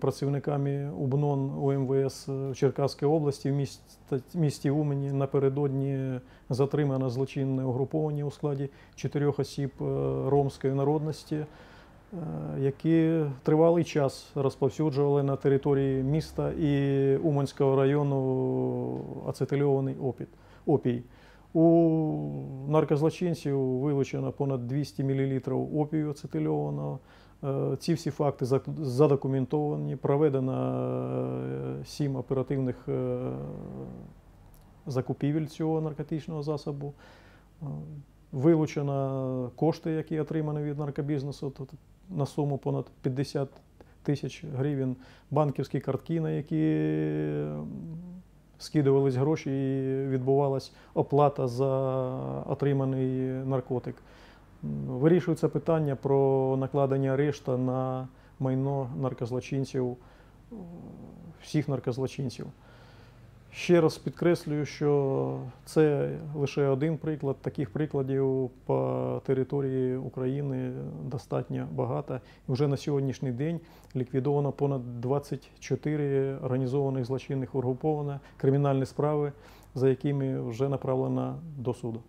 Працівниками УБНОН УМВС в Черкаській області в місті, місті Умені напередодні затримано злочинне угруповання у складі чотирьох осіб е, ромської народності, е, які тривалий час розповсюджували на території міста і Уманського району ацетильований опій. У наркозлочинців вилучено понад 200 мл опію ацетильованого. Е, Ці всі факти задокументовані, проведено е, сім оперативних е, закупівель цього наркотичного засобу. Вилучено кошти, які отримані від наркобізнесу на суму понад 50 тисяч гривень, банківські картки, на які скидувались гроші і відбувалась оплата за отриманий наркотик. Вирішується питання про накладення арешта на майно наркозлочинців, всіх наркозлочинців. Ще раз підкреслюю, що це лише один приклад. Таких прикладів по території України достатньо багато. Вже на сьогоднішній день ліквідовано понад 24 організованих злочинних угруповання, кримінальні справи, за якими вже направлено до суду.